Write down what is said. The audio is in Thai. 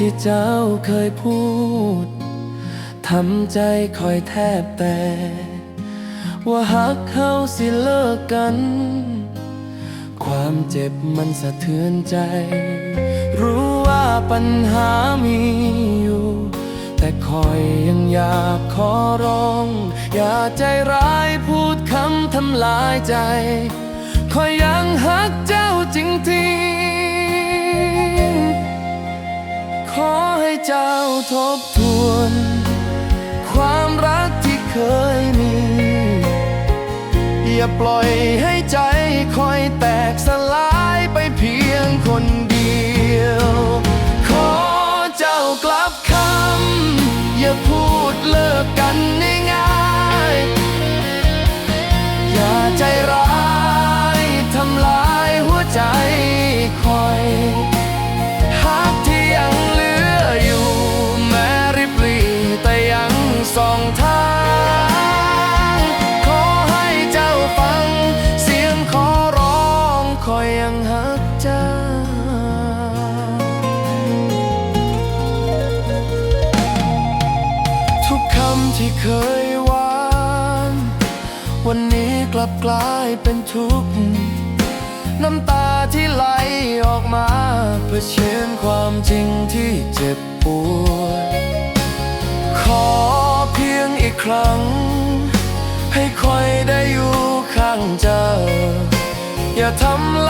ที่เจ้าเคยพูด ทำใจคอยแทบแต่ว่าหักเขาสิเลิกกัน ความเจ็บมันสะเทือนใจ รู้ว่าปัญหามีอยู่ แต่คอยยังอยากขอร้อง อย่าใจร้ายพูดคำทำลายใจ คอยยังหักเจ้าจริงที ทบทวน ความรักที่เคยมี อย่าปล่อยให้ใจำที่เคยหวาน วันนี้กลับกลายเป็นทุกข์น้ำตาที่ไหลออกมาเพื่อเชิญความจริงที่เจ็บปวดขอเพียงอีกครั้ง ให้คอยได้อยู่ข้างเจอ อย่าทำ